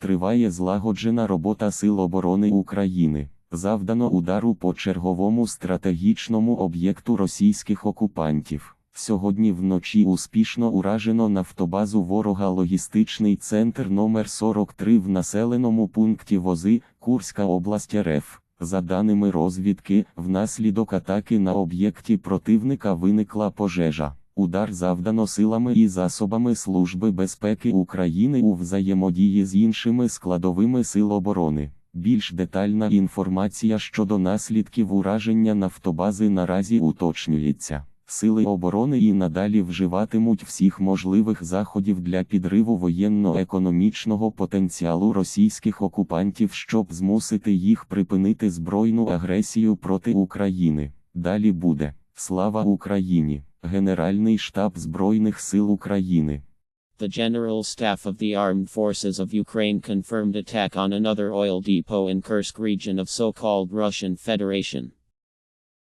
Триває злагоджена робота Сил оборони України. Завдано удару по черговому стратегічному об'єкту російських окупантів. Сьогодні вночі успішно уражено нафтобазу ворога логістичний центр номер 43 в населеному пункті Вози, Курська область РФ. За даними розвідки, внаслідок атаки на об'єкті противника виникла пожежа. Удар завдано силами і засобами Служби безпеки України у взаємодії з іншими складовими сил оборони. Більш детальна інформація щодо наслідків ураження нафтобази наразі уточнюється. Сили оборони і надалі вживатимуть всіх можливих заходів для підриву воєнно-економічного потенціалу російських окупантів, щоб змусити їх припинити збройну агресію проти України. Далі буде Слава Україні! Генеральний штаб Збройних сил України. The General Staff of the Armed Forces of Ukraine confirmed attack on another oil depot in Kursk region of so-called Russian Federation.